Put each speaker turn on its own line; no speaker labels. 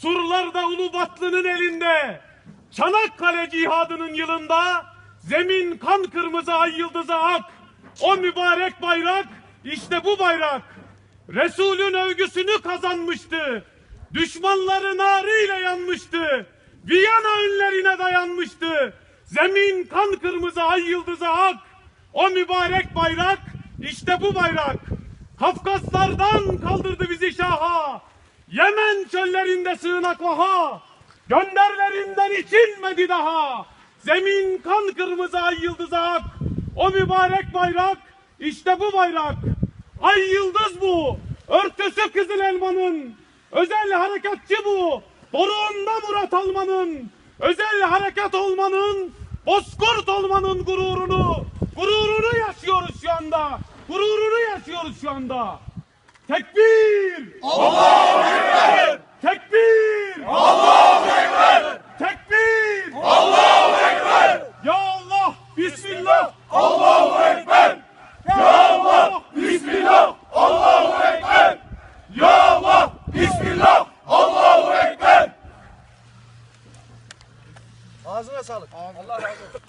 surlarda Ulubatlı'nın elinde, Çanakkale cihadının yılında, zemin kan kırmızı ay yıldızı ak. O mübarek bayrak, işte bu bayrak. Resulün övgüsünü kazanmıştı. Düşmanları narıyla yanmıştı. Viyana önlerine dayanmıştı. Zemin kan kırmızı ay yıldızı ak. O mübarek bayrak, işte bu bayrak. Kafkaslardan kaldırdı bizi şaha. Yemen çöllerinde sığınaklaha. Gönderlerinden içilmedi daha. Zemin kan kırmızı ay yıldızı ak. O mübarek bayrak, işte bu bayrak. Ay yıldız bu. Örtüsü kızıl elmanın. Özel harekatçı bu. Doruğunda Murat Alman'ın. Özel harekat olmanın, bozkurt olmanın gururunu, gururunu yaşıyoruz şu anda. Gururunu yaşıyoruz şu anda. Tekbir! Allahu Ekber! Tekbir! Allahu Ekber! Tekbir! Allahu Ekber! Ya Allah! Bismillah! Allahu Ekber! Ya Allah! Bismillah! Allahu Ekber! Ya Allah! Bismillah! Allahu Ekber!
Ağzına sağlık. Allah razı olsun.